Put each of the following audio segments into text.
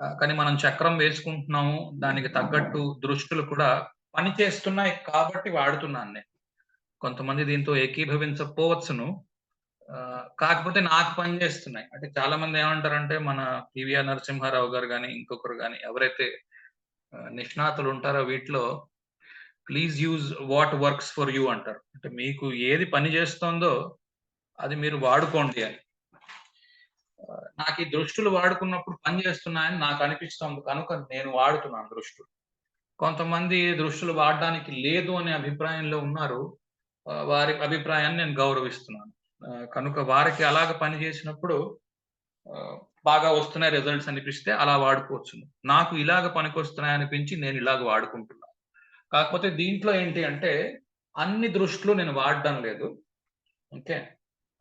కానీ మనం చక్రం వేసుకుంటున్నాము దానికి తగ్గట్టు దృష్టులు కూడా పని చేస్తున్నాయి కాబట్టి వాడుతున్నాను నేను. కొంతమంది దీంతో ఏకీభవించకపోవచ్చును. కాకపోతే నాకు పని చేస్తున్నాయి. అంటే చాలా మంది ఏమంటారంటే మన పివిఆర్ నరసింహారావు గారు కానీ ఇంకొకరు కానీ ఎవరైతే నిష్ణాతులు ఉంటారో వీటిలో please use what works for you అంటారు. అంటే మీకు ఏది పని చేస్తుందో అది మీరు వాడుకోండి అని. నాకు ఈ దృష్టులు వాడుకున్నప్పుడు పని చేస్తున్నాయని నాకు అనిపిస్తుంది కనుక నేను వాడుతున్నాను దృష్టిలు. కొంతమంది దృష్టులు వాడడానికి లేదు అనే అభిప్రాయంలో ఉన్నారు. వారి అభిప్రాయాన్ని నేను గౌరవిస్తున్నాను. కనుక వారికి అలాగ పని చేసినప్పుడు బాగా వస్తున్నాయి రిజల్ట్స్ అనిపిస్తే అలా వాడుకోవచ్చు. నాకు ఇలాగ పనికొస్తున్నాయి అనిపించి నేను ఇలాగ వాడుకుంటున్నాను. కాకపోతే దీంట్లో ఏంటి అంటే అన్ని దృష్టిలో నేను వాడడం లేదు. ఓకే?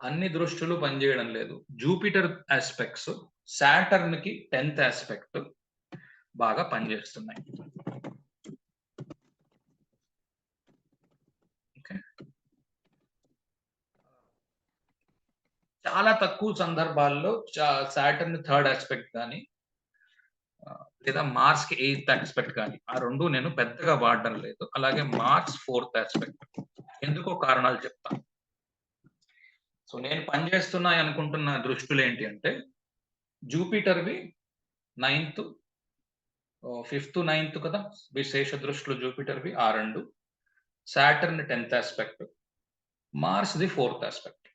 అన్ని దృష్టిలు పనిచేయడం లేదు. జూపిటర్ ఆస్పెక్ట్స్ సాటర్న్కి టెన్త్ ఆస్పెక్ట్ బాగా పనిచేస్తున్నాయి. చాలా తక్కువ సందర్భాల్లో సాటర్న్ థర్డ్ ఆస్పెక్ట్ కానీ లేదా మార్స్కి ఎయిత్ ఆస్పెక్ట్ కానీ ఆ రెండు నేను పెద్దగా వాడడం లేదు. అలాగే మార్స్ ఫోర్త్ ఆస్పెక్ట్ ఎందుకో కారణాలు చెప్తాను సో నేను పనిచేస్తున్నాయి అనుకుంటున్న దృష్టిలు ఏంటి అంటే జూపిటర్వి నైన్త్ ఫిఫ్త్ నైన్త్ కదా? విశేష దృష్టిలో జూపిటర్వి ఆ రెండు. Saturn tenth aspect Mars the fourth aspect.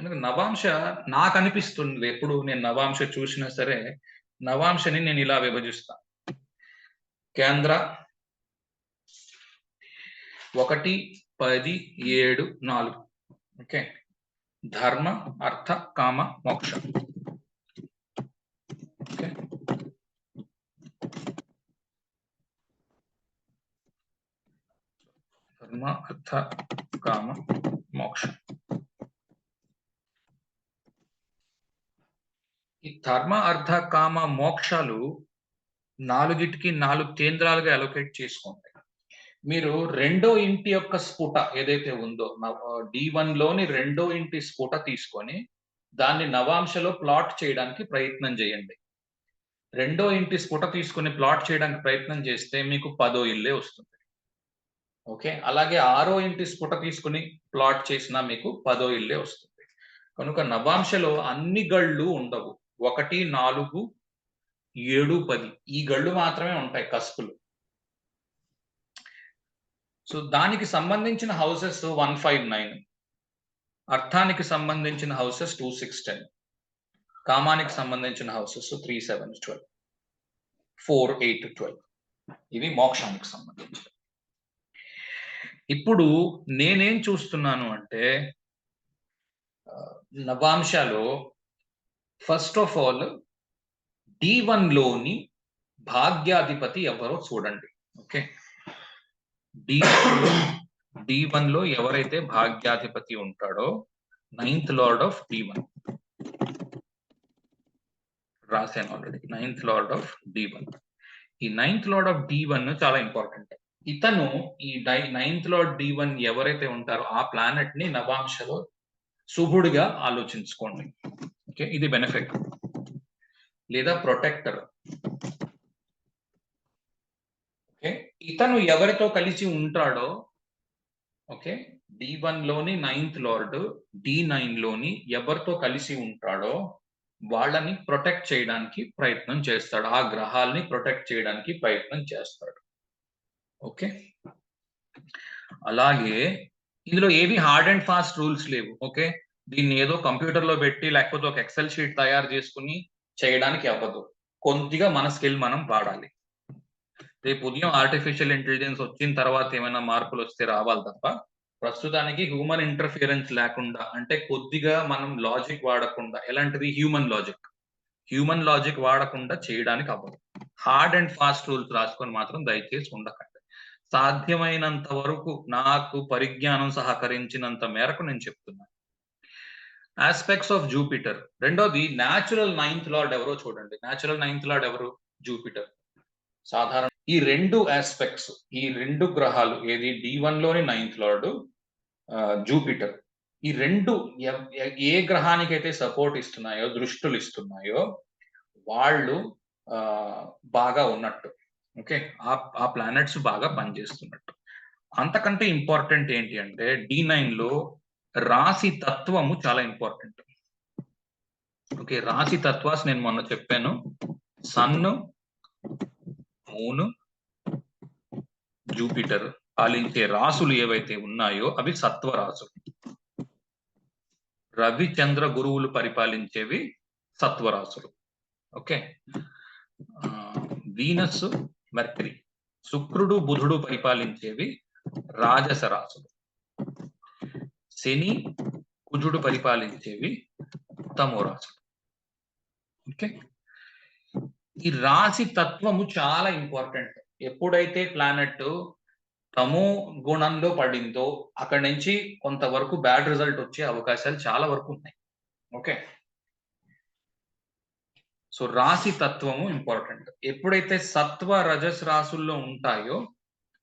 ఎందుకంటే నవాంశ నాకు అనిపిస్తుంది ఎప్పుడు నేను నవాంశ చూసినా సరే నవాంశని నేను ఇలా విభజిస్తాను కేంద్ర ఒకటి పది ఏడు నాలుగు. ఓకే? ధర్మ అర్థ కామ మోక్ష. ఓకే. ధర్మ అర్థ కామ మోక్ష. ఈ ధర్మ అర్థ కామ మోక్షాలు నాలుగిటికి నాలుగు కేంద్రాలుగా అలొకేట్ చేసుకోండి. మీరు రెండో ఇంటి యొక్క స్ఫుట ఏదైతే ఉందో డి వన్లోని రెండో ఇంటి స్ఫుట తీసుకొని దాన్ని నవాంశలో ప్లాట్ చేయడానికి ప్రయత్నం చేయండి. రెండో ఇంటి స్ఫుట తీసుకొని ప్లాట్ చేయడానికి ప్రయత్నం చేస్తే మీకు పదో ఇల్లే వస్తుంది. ఓకే? అలాగే ఆరో ఇంటి స్ఫుట తీసుకుని ప్లాట్ చేసినా మీకు పదో ఇల్లే వస్తుంది. కనుక నవాంశలో అన్ని గళ్ళు ఉండవు. ఒకటి నాలుగు ఏడు పది ఈ గళ్ళు మాత్రమే ఉంటాయి కసుపులు. సో దానికి సంబంధించిన హౌసెస్ వన్ ఫైవ్ నైన్ అర్థానికి సంబంధించిన హౌసెస్ టూ సిక్స్ టెన్ కామానికి సంబంధించిన houses three seven twelve four eight twelve. ఇవి మోక్షానికి సంబంధించిన ఇప్పుడు నేనేం చూస్తున్నాను అంటే నవాంశాలో ఫస్ట్ ఆఫ్ ఆల్ డి వన్లోని భాగ్యాధిపతి ఎవరో చూడండి. ఓకే? డి డి వన్లో ఎవరైతే భాగ్యాధిపతి ఉంటాడో ninth lord of the one. రాశాను already ninth lord of the one. ఈ ninth lord of the one చాలా ఇంపార్టెంట్ ఇతను ఈ the ninth lord the one ఎవరైతే ఉంటారో ఆ ప్లానెట్ని నవాంశలో శుభుడిగా ఆలోచించుకోండి. ఓకే? ఇది బెనిఫిట్ లేదా ప్రొటెక్టర్ ఇతను ఎవరితో కలిసి ఉంటాడో ఓకే డి వన్లోని నైన్త్ లార్డ్ డి నైన్లోని ఎవరితో కలిసి ఉంటాడో వాళ్ళని ప్రొటెక్ట్ చేయడానికి ప్రయత్నం చేస్తాడు. ఆ గ్రహాలని ప్రొటెక్ట్ చేయడానికి ప్రయత్నం చేస్తాడు. ఓకే? అలాగే ఇందులో ఏవి హార్డ్ అండ్ ఫాస్ట్ రూల్స్ లేవు ఓకే? దీన్ని ఏదో కంప్యూటర్లో పెట్టి లేకపోతే ఒక ఎక్సెల్ షీట్ తయారు చేసుకుని చేయడానికి అవ్వదు. కొద్దిగా మన స్కిల్ మనం వాడాలి. రేపు ఉదయం ఆర్టిఫిషియల్ ఇంటెలిజెన్స్ వచ్చిన తర్వాత ఏమైనా మార్పులు వస్తే రావాలి తప్ప ప్రస్తుతానికి హ్యూమన్ ఇంటర్ఫియరెన్స్ లేకుండా అంటే కొద్దిగా మనం లాజిక్ వాడకుండా ఎలాంటిది? హ్యూమన్ లాజిక్ హ్యూమన్ లాజిక్ వాడకుండా చేయడానికి అవ్వదు. హార్డ్ అండ్ ఫాస్ట్ రూల్స్ రాసుకొని మాత్రం దయచేసి ఉండకండి. సాధ్యమైనంత వరకు నాకు పరిజ్ఞానం సహకరించినంత మేరకు నేను చెప్తున్నాను ఆస్పెక్ట్స్ ఆఫ్ జూపిటర్ రెండోది న్యాచురల్ నైన్త్ లార్డ్ ఎవరో చూడండి. న్యాచురల్ నైన్త్ లార్డ్ ఎవరు? జూపిటర్ సాధారణ ఈ రెండు ఆస్పెక్ట్స్ ఈ రెండు గ్రహాలు ఏది డి వన్లోని నైన్త్ లార్డ్ జూపిటర్ ఈ రెండు ఏ గ్రహానికైతే సపోర్ట్ ఇస్తున్నాయో దృష్టులు ఇస్తున్నాయో వాళ్ళు బాగా ఉన్నట్టు. ఓకే. ఆ ఆ ప్లానెట్స్ బాగా పనిచేస్తున్నట్టు. అంతకంటే ఇంపార్టెంట్ ఏంటి అంటే డి లో రాశి తత్వము చాలా ఇంపార్టెంట్. ఓకే. రాశి తత్వాస్ నేను మొన్న చెప్పాను. సన్ మూను, జూపిటర్ పాలించే రాసులు ఏవైతే ఉన్నాయో అవి సత్వరాసులు రవి, చంద్ర, గురువులు పరిపాలించేవి సత్వరాసులు ఓకే. వీనస్, మెర్క్యూరీ, శుక్రుడు, బుధుడు పరిపాలించేవి రాజస రాసులు. శని, కుజుడు పరిపాలించేవి తమో రాసులు. ఓకే. ఈ రాశి తత్వము చాలా ఇంపార్టెంట్. ఎప్పుడైతే ప్లానెట్ తము గుణంలో పడిందో అక్కడి నుంచి కొంతవరకు బ్యాడ్ రిజల్ట్ వచ్చే అవకాశాలు చాలా వరకు ఉన్నాయి. ఓకే. సో, రాశి తత్వము ఇంపార్టెంట్. ఎప్పుడైతే సత్వ, రజస్ రాసుల్లో ఉంటాయో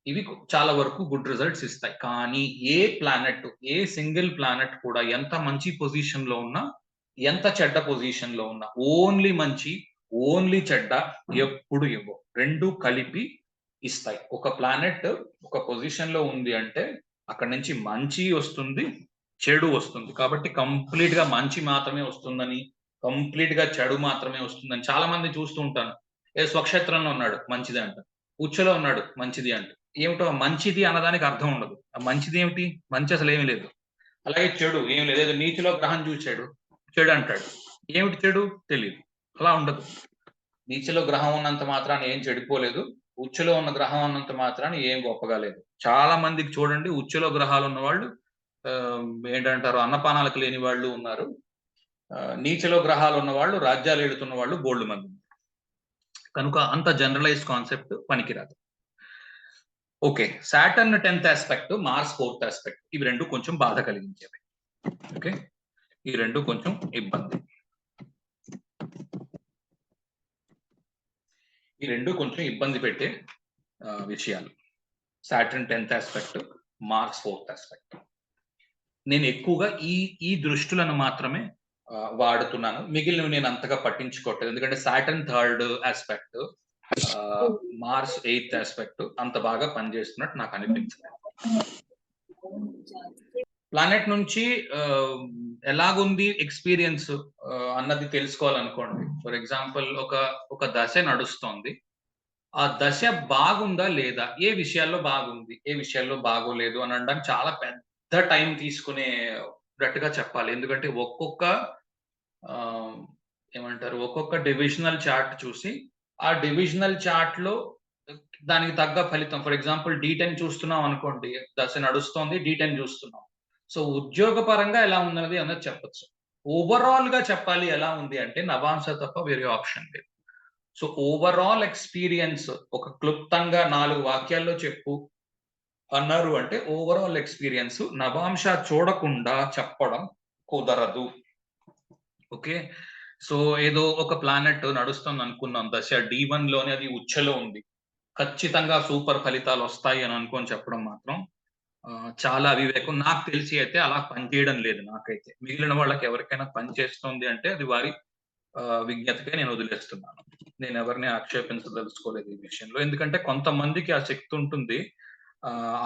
ఇవి చాలా వరకు గుడ్ రిజల్ట్స్ ఇస్తాయి. కానీ ఏ ప్లానెట్, ఏ సింగిల్ ప్లానెట్ కూడా ఎంత మంచి పొజిషన్లో ఉన్నా, ఎంత చెడ్డ పొజిషన్లో ఉన్నా ఓన్లీ మంచి, ఓన్లీ చెడ్డ ఎప్పుడు ఇవ్వవు. 2 కలిపి ఇస్తాయి. ఒక ప్లానెట్ ఒక పొజిషన్‌లో ఉంది అంటే అక్కడి నుంచి మంచి వస్తుంది, చెడు వస్తుంది. కాబట్టి కంప్లీట్‌గా మంచి మాత్రమే వస్తుందని, కంప్లీట్‌గా చెడు మాత్రమే వస్తుందని చాలా మంది చూస్తూ ఉంటాను. ఏ స్వక్షేత్రంలో ఉన్నాడు మంచిదే అంట. ఉచ్చలో ఉన్నాడు మంచిది అంట. ఏమిటో మంచిది అన్నదానికి అర్థం ఉండదు. ఆ మంచిది ఏమిటి? మంచి అసలేమి లేదు. అలాగే చెడు ఏమి లేదు. ఏదో నీతిలో గ్రహం చూసాడు. చెడు అంటాడు. ఏమిటి చెడు? తెలీదు. అలా ఉండదు. నీచలో గ్రహం ఉన్నంత మాత్రాన్ని ఏం చెడిపోలేదు. ఉచ్చులో ఉన్న గ్రహం ఉన్నంత మాత్రాన్ని ఏం గొప్పగా లేదు. చాలా మందికి చూడండి ఉచ్చులో గ్రహాలు ఉన్న వాళ్ళు ఏంటంటారు అన్నపానాలకు లేని వాళ్ళు ఉన్నారు. నీచలో గ్రహాలు ఉన్న వాళ్ళు రాజ్యాలు ఏడుతున్న వాళ్ళు బోలెడు మంది కనుక అంత జనరలైజ్ కాన్సెప్ట్ పనికిరాదు. Okay. Saturn tenth aspect Mars fourth aspect ఇవి రెండు కొంచెం బాధ కలిగించేవి. ఓకే. ఈ రెండు కొంచెం ఇబ్బంది. ఈ రెండు కొంచెం ఇబ్బంది పెట్టే విషయాలు. Saturn tenth aspect Mars fourth aspect నేను ఎక్కువగా ఈ ఈ దృష్టులను మాత్రమే వాడుతున్నాను. మిగిలినవి నేను అంతగా పట్టించుకోవట్లేదు. ఎందుకంటే సాటర్న్ థర్డ్ ఆస్పెక్ట్ మార్స్ 8థ్ యాస్పెక్ట్ అంత బాగా పనిచేస్తున్నట్టు నాకు అనిపించలేదు. ప్లానెట్ నుంచి ఎలాగుంది ఎక్స్‌పీరియన్స్ అన్నది తెలుసుకోవాలనుకోండి. ఫర్ ఎగ్జాంపుల్ ఒక ఒక దశ నడుస్తోంది. ఆ దశ బాగుందా? లేదా? ఏ విషయాల్లో బాగుంది? ఏ విషయాల్లో బాగోలేదు అని అనడానికి చాలా పెద్ద టైం తీసుకునేటట్టుగా చెప్పాలి. ఎందుకంటే ఒక్కొక్క ఏమంటారు? ఒక్కొక్క డివిజనల్ చార్ట్ చూసి ఆ డివిజనల్ చార్ట్‌లో దానికి తగ్గ ఫలితం ఫర్ ఎగ్జాంపుల్ డి10 చూస్తున్నాం అనుకోండి. దశ నడుస్తోంది. డి10 చూస్తున్నాం. సో, ఉద్యోగపరంగా ఎలా ఉన్నది అన్నది చెప్పొచ్చు. ఓవరాల్‌గా చెప్పాలి ఎలా ఉంది అంటే నవాంశ తప్ప వేరే ఆప్షన్ లేదు. సో, ఓవరాల్ ఎక్స్‌పీరియన్స్ ఒక క్లుప్తంగా నాలుగు వాక్యాల్లో చెప్పు అన్నారు అంటే ఓవరాల్ ఎక్స్‌పీరియన్స్ నవాంశ చూడకుండా చెప్పడం కుదరదు. ఓకే. సో, ఏదో ఒక ప్లానెట్ నడుస్తుంది అనుకున్నాం. దశ డీ వన్లోనే అది ఉచ్చలో ఉంది. ఖచ్చితంగా సూపర్ ఫలితాలు వస్తాయి అని అనుకొని చెప్పడం మాత్రం చాలా అవివేకం. నాకు తెలిసి అయితే అలా పనిచేయడం లేదు నాకైతే. మిగిలిన వాళ్ళకి ఎవరికైనా పని చేస్తుంది అంటే అది వారి విజ్ఞతగా నేను వదిలేస్తున్నాను. నేను ఎవరిని ఆక్షేపించదలుచుకోలేదు ఈ విషయంలో. ఎందుకంటే కొంతమందికి ఆ శక్తి ఉంటుంది.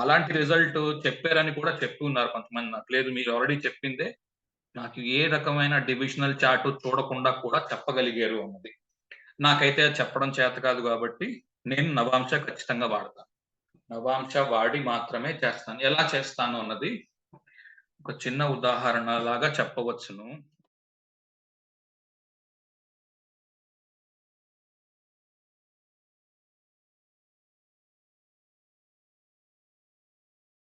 అలాంటి రిజల్ట్ చెప్పారని కూడా చెప్పి ఉన్నారు కొంతమంది నాకు. లేదు మీరు ఆల్రెడీ చెప్పిందే నాకు ఏ రకమైన డివిజనల్ చార్ట్ చూడకుండా కూడా చెప్పగలిగారు అన్నది. నాకైతే అది చెప్పడం చేత కాదు కాబట్టి నేను నవాంశ ఖచ్చితంగా వాడతాను. నవాంశ వాడి మాత్రమే చేస్తాను. ఎలా చేస్తాను అన్నది ఒక చిన్న ఉదాహరణ లాగా చెప్పవచ్చును.